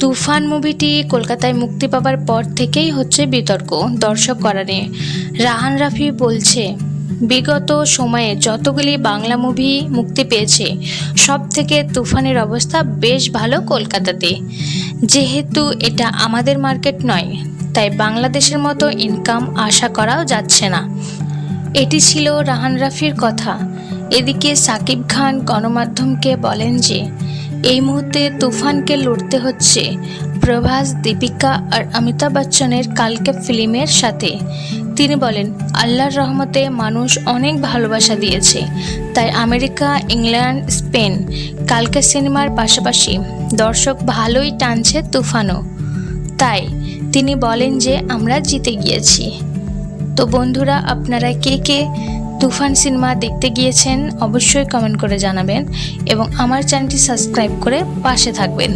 তুফান মুভিটি কলকাতায় মুক্তি পাবার পর থেকেই হচ্ছে বিতর্ক দর্শক করা রাহান রাফি বলছে, বিগত সময়ে যতগুলি বাংলা মুভি মুক্তি পেয়েছে সব থেকে তুফানের অবস্থা বেশ ভালো কলকাতাতে। যেহেতু এটা আমাদের মার্কেট নয়, তাই বাংলাদেশের মতো ইনকাম আশা করাও যাচ্ছে না। এটি ছিল রাহান রাফির কথা। এদিকে সাকিব খান গণমাধ্যমকে বলেন যে এই মুহূর্তে তুফানকে লড়তে হচ্ছে। প্রভাস, দীপিকা আর অমিতাভ বচ্চনের কালকে ফিল্মের সাথে। তিনি বলেন, আল্লাহর রহমতে মানুষ অনেক ভালোবাসা দিয়েছে। তাই আমেরিকা, ইংল্যান্ড, স্পেন কালকে সিনেমার পাশাপাশি দর্শক ভালোই টানছে তুফানও। তাই তিনি বলেন যে আমরা জিতে গিয়েছি। তো বন্ধুরা, আপনারা কে কে তুফান সিনেমা দেখতে গিয়েছেন, অবশ্যই কমেন্ট করে জানাবেন এবং আমার চ্যানেলটি সাবস্ক্রাইব করে পাশে থাকবেন।